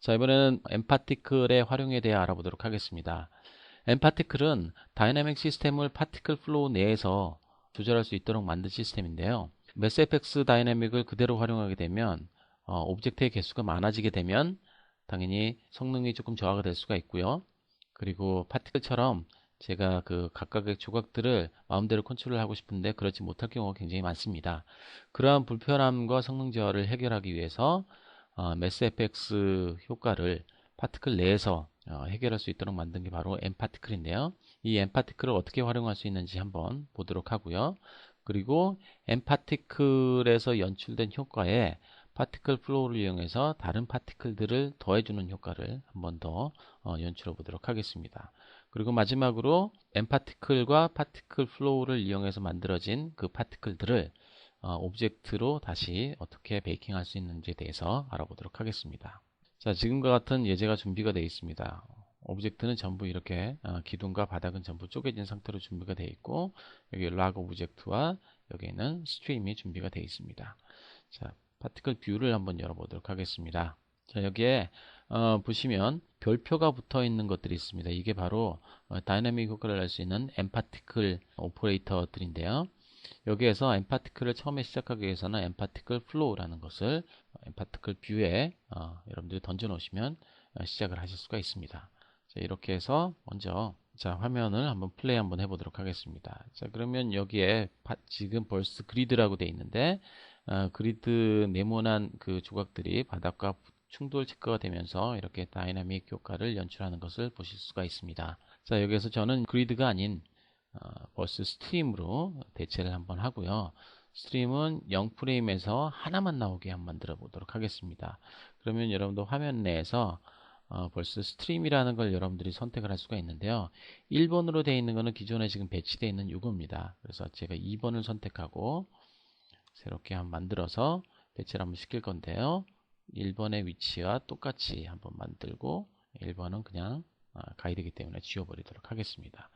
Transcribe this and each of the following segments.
자 이번에는 엠파티클의 활용에 대해 알아보도록 하겠습니다. 엠파티클은 다이내믹 시스템을 파티클 플로우 내에서 조절할 수 있도록 만든 시스템인데요. 매스FX 다이내믹을 그대로 활용하게 되면 어, 오브젝트의 개수가 많아지게 되면 당연히 성능이 조금 저하가 될 수가 있고요. 그리고 파티클처럼 제가 그 각각의 조각들을 마음대로 컨트롤하고 싶은데 그렇지 못할 경우가 굉장히 많습니다. 그러한 불편함과 성능 저하를 해결하기 위해서 어, 매스FX 효과를 파티클 내에서 어, 해결할 수 있도록 만든 게 바로 엠파티클인데요. 이 엠파티클을 어떻게 활용할 수 있는지 한번 보도록 하고요. 그리고 엠파티클에서 연출된 효과에 파티클 플로우를 이용해서 다른 파티클들을 더해주는 효과를 한번 더 어, 연출해 보도록 하겠습니다. 그리고 마지막으로 엠파티클과 파티클 플로우를 이용해서 만들어진 그 파티클들을 어, 오브젝트로 다시 어떻게 베이킹 할 수 있는지에 대해서 알아보도록 하겠습니다. 자, 지금과 같은 예제가 준비가 되어 있습니다. 오브젝트는 전부 이렇게 어, 기둥과 바닥은 전부 쪼개진 상태로 준비가 되어 있고 여기 락 오브젝트와 여기에는 스트림이 준비가 되어 있습니다. 자, 파티클 뷰를 한번 열어보도록 하겠습니다. 자, 여기에 어, 보시면 별표가 붙어 있는 것들이 있습니다. 이게 바로 어, 다이내믹 효과를 낼 수 있는 엠파티클 오퍼레이터들인데요. 여기에서 엠파티클을 처음에 시작하기 위해서는 엠파티클 플로우라는 것을 엠파티클 뷰에 어, 여러분들이 던져 놓으시면 어, 시작을 하실 수가 있습니다. 자, 이렇게 해서 먼저 자 화면을 한번 플레이 한번 해보도록 하겠습니다. 자 그러면 여기에 파, 지금 벌써 그리드라고 되어 있는데 어, 그리드 네모난 그 조각들이 바닥과 충돌 체크가 되면서 이렇게 다이나믹 효과를 연출하는 것을 보실 수가 있습니다. 자 여기에서 저는 그리드가 아닌 어, 벌스 스트림으로 대체를 한번 하고요. 스트림은 0프레임에서 하나만 나오게 한번 만들어 보도록 하겠습니다. 그러면 여러분도 화면 내에서 어, 벌써 스트림이라는 걸 여러분들이 선택을 할 수가 있는데요. 1번으로 되어 있는 것은 기존에 지금 배치되어 있는 요겁니다. 그래서 제가 2번을 선택하고 새롭게 한번 만들어서 배치를 한번 시킬 건데요. 1번의 위치와 똑같이 한번 만들고 1번은 그냥 어, 가이드이기 때문에 지워버리도록 하겠습니다.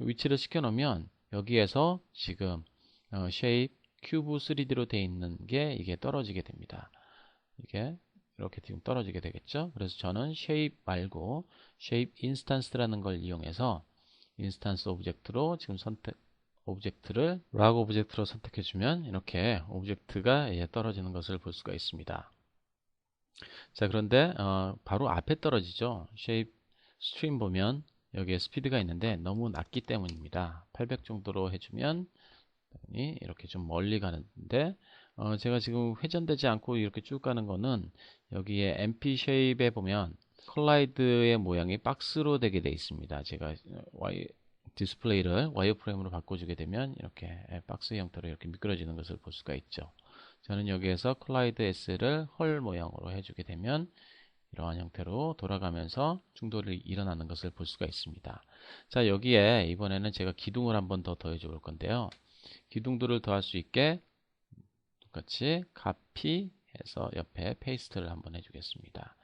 위치를 시켜놓으면 여기에서 지금 어, 쉐입 큐브 3D로 되어 있는 게 이게 떨어지게 됩니다. 이게 이렇게 지금 떨어지게 되겠죠. 그래서 저는 쉐입 말고 쉐입 인스탄스라는 걸 이용해서 인스탄스 오브젝트로 지금 선택 오브젝트를 락 오브젝트로 선택해 주면 이렇게 오브젝트가 떨어지는 것을 볼 수가 있습니다. 자 그런데 어, 바로 앞에 떨어지죠. 쉐입 스트림 보면 여기에 스피드가 있는데 너무 낮기 때문입니다. 800 정도로 해주면 이렇게 좀 멀리 가는데 어 제가 지금 회전되지 않고 이렇게 쭉 가는 거는 여기에 MP 쉐입에 보면 컬라이드의 모양이 박스로 되게 되어 있습니다. 제가 Y 디스플레이를 와이어프레임으로 바꿔주게 되면 이렇게 박스 형태로 이렇게 미끄러지는 것을 볼 수가 있죠. 저는 여기에서 컬라이드 S를 헐 모양으로 해주게 되면 이러한 형태로 돌아가면서 충돌이 일어나는 것을 볼 수가 있습니다. 자 여기에 이번에는 제가 기둥을 한번 더 더해 줄 건데요. 기둥들을 더할 수 있게 똑같이 카피 해서 옆에 페이스트를 한번 해주겠습니다.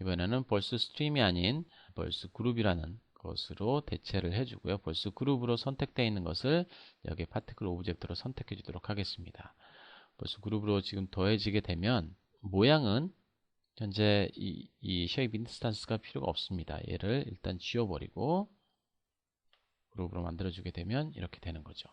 이번에는 벌스 스트림이 아닌 벌스 그룹이라는 것으로 대체를 해주고요. 벌스 그룹으로 선택되어 있는 것을 여기 파티클 오브젝트로 선택해 주도록 하겠습니다. 벌스 그룹으로 지금 더해지게 되면 모양은 현재 이, 이 쉐입 인스탄스가 필요가 없습니다. 얘를 일단 지워버리고 그룹으로 만들어주게 되면 이렇게 되는 거죠.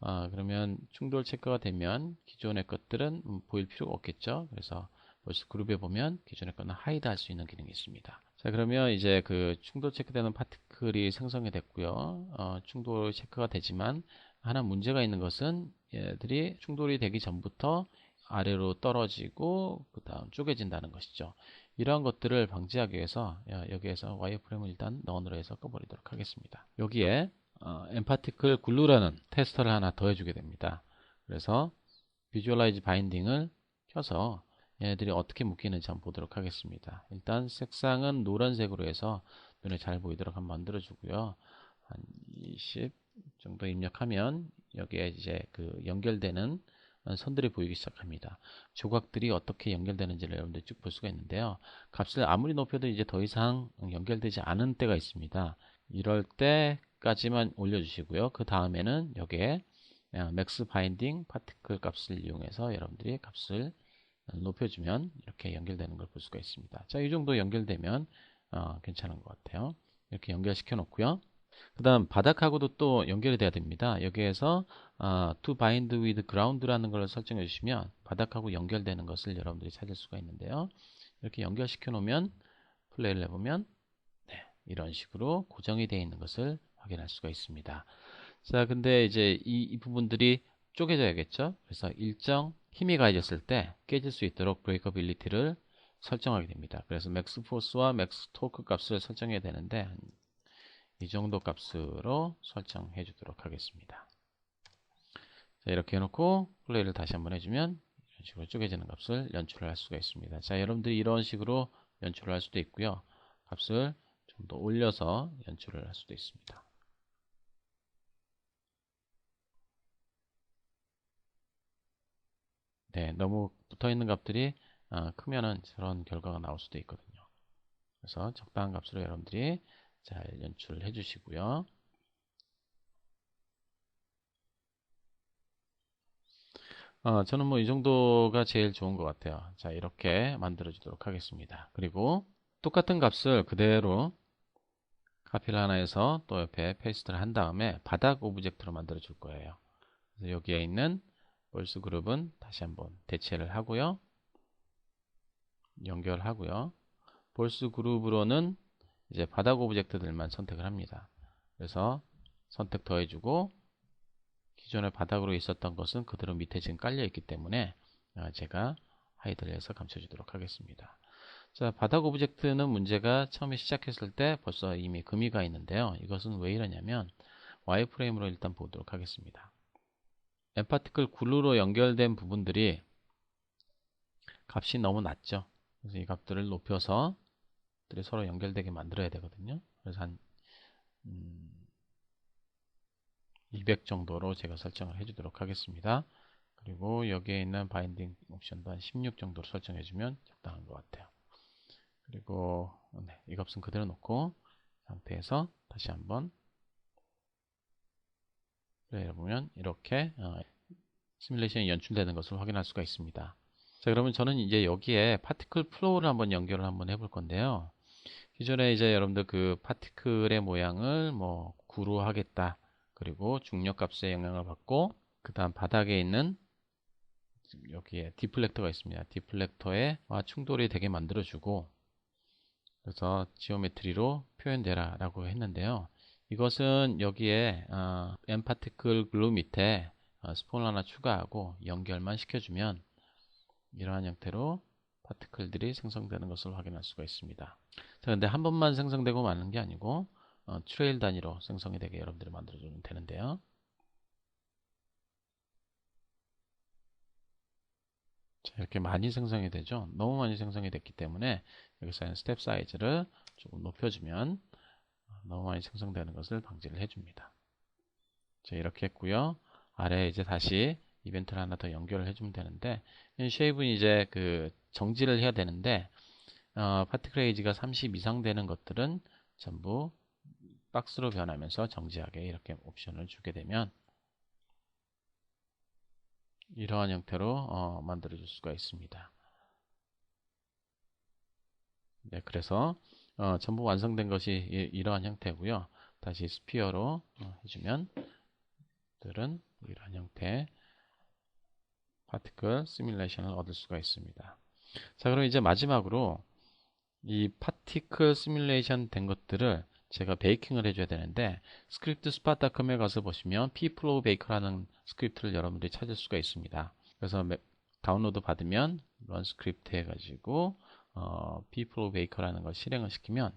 아, 그러면 충돌 체크가 되면 기존의 것들은 음, 보일 필요가 없겠죠. 그래서 벌써 그룹에 보면 기존의 거는 하이드 할 수 있는 기능이 있습니다. 자 그러면 이제 그 충돌 체크되는 파티클이 생성이 됐고요. 어, 충돌 체크가 되지만 하나 문제가 있는 것은 얘들이 충돌이 되기 전부터 아래로 떨어지고 그 다음 쪼개진다는 것이죠. 이러한 것들을 방지하기 위해서 여기에서 와이어프레임을 일단 넌으로 해서 꺼버리도록 하겠습니다. 여기에 어, 엠파티클 글루라는 테스터를 하나 더 해주게 됩니다. 그래서 비주얼라이즈 바인딩을 켜서 얘네들이 어떻게 묶이는지 한번 보도록 하겠습니다. 일단 색상은 노란색으로 해서 눈에 잘 보이도록 한번 만들어 주고요. 한 20 정도 입력하면 여기에 이제 그 연결되는 선들이 보이기 시작합니다. 조각들이 어떻게 연결되는지를 여러분들 쭉 볼 수가 있는데요. 값을 아무리 높여도 이제 더 이상 연결되지 않은 때가 있습니다. 이럴 때까지만 올려주시고요. 그 다음에는 여기에 맥스 바인딩 파티클 값을 이용해서 여러분들이 값을 높여주면 이렇게 연결되는 걸 볼 수가 있습니다. 자, 이 정도 연결되면 어, 괜찮은 것 같아요. 이렇게 연결시켜 놓고요. 그 다음 바닥하고도 또 연결이 돼야 됩니다. 여기에서 어, to bind with ground라는 걸 설정해 주시면 바닥하고 연결되는 것을 여러분들이 찾을 수가 있는데요. 이렇게 연결시켜 놓으면 플레이를 해보면 네, 이런 식으로 고정이 되어 있는 것을 확인할 수가 있습니다. 자, 근데 이제 이, 이 부분들이 쪼개져야겠죠. 그래서 일정 힘이 가해졌을 때 깨질 수 있도록 브레이커빌리티를 설정하게 됩니다. 그래서 맥스 포스와 맥스 토크 값을 설정해야 되는데 이 정도 값으로 설정해 주도록 하겠습니다. 자, 이렇게 해놓고 플레이를 다시 한번 해주면 이런 식으로 쪼개지는 값을 연출을 할 수가 있습니다. 자, 여러분들이 이런 식으로 연출을 할 수도 있고요. 값을 좀 더 올려서 연출을 할 수도 있습니다. 네, 너무 붙어 있는 값들이 어, 크면은 저런 결과가 나올 수도 있거든요. 그래서 적당한 값으로 여러분들이 잘 연출을 해주시고요. 어, 저는 뭐 이 정도가 제일 좋은 것 같아요. 자, 이렇게 만들어 주도록 하겠습니다. 그리고 똑같은 값을 그대로 카피를 하나 해서 또 옆에 페이스트를 한 다음에 바닥 오브젝트로 만들어 줄 거예요. 그래서 여기에 있는 월수 그룹은 다시 한번 대체를 하고요. 연결하고요. 볼스 그룹으로는 이제 바닥 오브젝트들만 선택을 합니다. 그래서 선택 더해주고 기존에 바닥으로 있었던 것은 그대로 밑에 지금 깔려 있기 때문에 어, 제가 하이드를 해서 감춰주도록 하겠습니다. 자, 바닥 오브젝트는 문제가 처음에 시작했을 때 벌써 이미 금이 가 있는데요. 이것은 왜 이러냐면 와이프레임으로 일단 보도록 하겠습니다. 엠파티클 글루로 연결된 부분들이 값이 너무 낮죠. 그래서 이 값들을 높여서 서로 연결되게 만들어야 되거든요. 그래서 한 음, 200 정도로 제가 설정을 해주도록 하겠습니다. 그리고 여기에 있는 바인딩 옵션도 한 16 정도로 설정해주면 적당한 것 같아요. 그리고 네, 이 값은 그대로 놓고 상태에서 다시 한번 여러분 이렇게 어, 시뮬레이션이 연출되는 것을 확인할 수가 있습니다. 자 그러면 저는 이제 여기에 파티클 플로우를 한번 연결을 한번 해볼 건데요. 기존에 이제 여러분들 그 파티클의 모양을 뭐 구루하겠다. 그리고 중력 값의 영향을 받고 그 다음 바닥에 있는 여기에 디플렉터가 있습니다. 디플렉터에 충돌이 되게 만들어주고 그래서 지오메트리로 표현되라 라고 했는데요. 이것은 여기에 어, 엠파티클 글루 밑에 어, 스폰 하나 추가하고 연결만 시켜주면 이러한 형태로 파티클들이 생성되는 것을 확인할 수가 있습니다. 자, 근데 한 번만 생성되고 마는 게 아니고 어, 트레일 단위로 생성이 되게 여러분들이 만들어주면 되는데요. 자, 이렇게 많이 생성이 되죠. 너무 많이 생성이 됐기 때문에 여기서 스텝 사이즈를 조금 높여주면 너무 많이 생성되는 것을 방지를 해줍니다. 자, 이렇게 했고요. 아래에 이제 다시 이벤트를 하나 더 연결을 해주면 되는데 쉐입은 이제 그 정지를 해야 되는데 어, 파티클 에이지가 30 이상 되는 것들은 전부 박스로 변하면서 정지하게 이렇게 옵션을 주게 되면 이러한 형태로 어, 만들어 줄 수가 있습니다. 네, 그래서 어, 전부 완성된 것이 이, 러한 형태고요. 다시 스피어로 어, 해주면 들은 이러한 형태 파티클 시뮬레이션을 얻을 수가 있습니다. 자 그럼 이제 마지막으로 이 파티클 시뮬레이션 된 것들을 제가 베이킹을 해줘야 되는데 스크립트 스팟닷컴에 가서 보시면 pflow baker라는 스크립트를 여러분들이 찾을 수가 있습니다. 그래서 다운로드 받으면 run 스크립트 해가지고 어, pflow baker라는 걸 실행을 시키면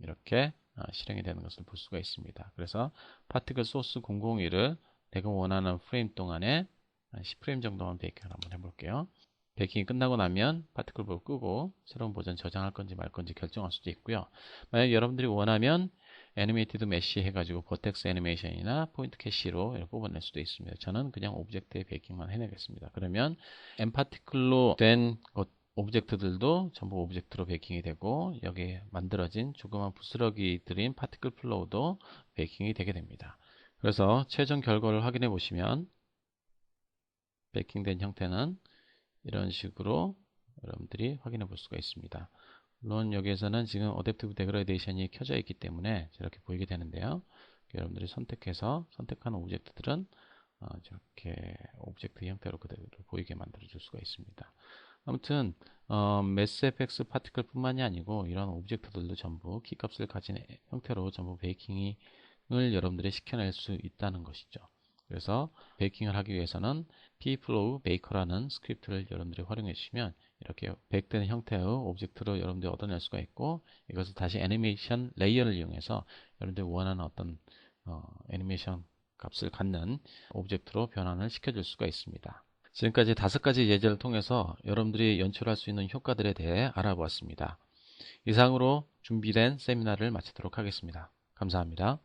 이렇게 어, 실행이 되는 것을 볼 수가 있습니다. 그래서 파티클 소스 001을 내가 원하는 프레임 동안에 10프레임 정도만 베이킹을 한번 해볼게요. 베이킹이 끝나고 나면 파티클볼 끄고 새로운 버전 저장할 건지 말 건지 결정할 수도 있고요. 만약 여러분들이 원하면 애니메이티드 메쉬 해가지고 버텍스 애니메이션이나 포인트 캐시로 뽑아낼 수도 있습니다. 저는 그냥 오브젝트의 베이킹만 해내겠습니다. 그러면 엠파티클로 된 것, 오브젝트들도 전부 오브젝트로 베이킹이 되고 여기에 만들어진 조그만 부스러기들인 파티클 플로우도 베이킹이 되게 됩니다. 그래서 최종 결과를 확인해 보시면 베이킹된 형태는 이런 식으로 여러분들이 확인해 볼 수가 있습니다. 물론 여기에서는 지금 어댑티브 데그라데이션이 켜져 있기 때문에 저렇게 보이게 되는데요. 여러분들이 선택해서 선택하는 오브젝트들은 어, 저렇게 오브젝트 형태로 그대로 보이게 만들어 줄 수가 있습니다. 아무튼 어, 매스FX 파티클 뿐만이 아니고 이런 오브젝트들도 전부 키값을 가진 형태로 전부 베이킹을 여러분들이 시켜낼 수 있다는 것이죠. 그래서 베이킹을 하기 위해서는 pflow baker라는 스크립트를 여러분들이 활용해 주시면 이렇게 베이크된 형태의 오브젝트로 여러분들이 얻어낼 수가 있고 이것을 다시 애니메이션 레이어를 이용해서 여러분들이 원하는 어떤 어, 애니메이션 값을 갖는 오브젝트로 변환을 시켜줄 수가 있습니다. 지금까지 다섯 가지 예제를 통해서 여러분들이 연출할 수 있는 효과들에 대해 알아보았습니다. 이상으로 준비된 세미나를 마치도록 하겠습니다. 감사합니다.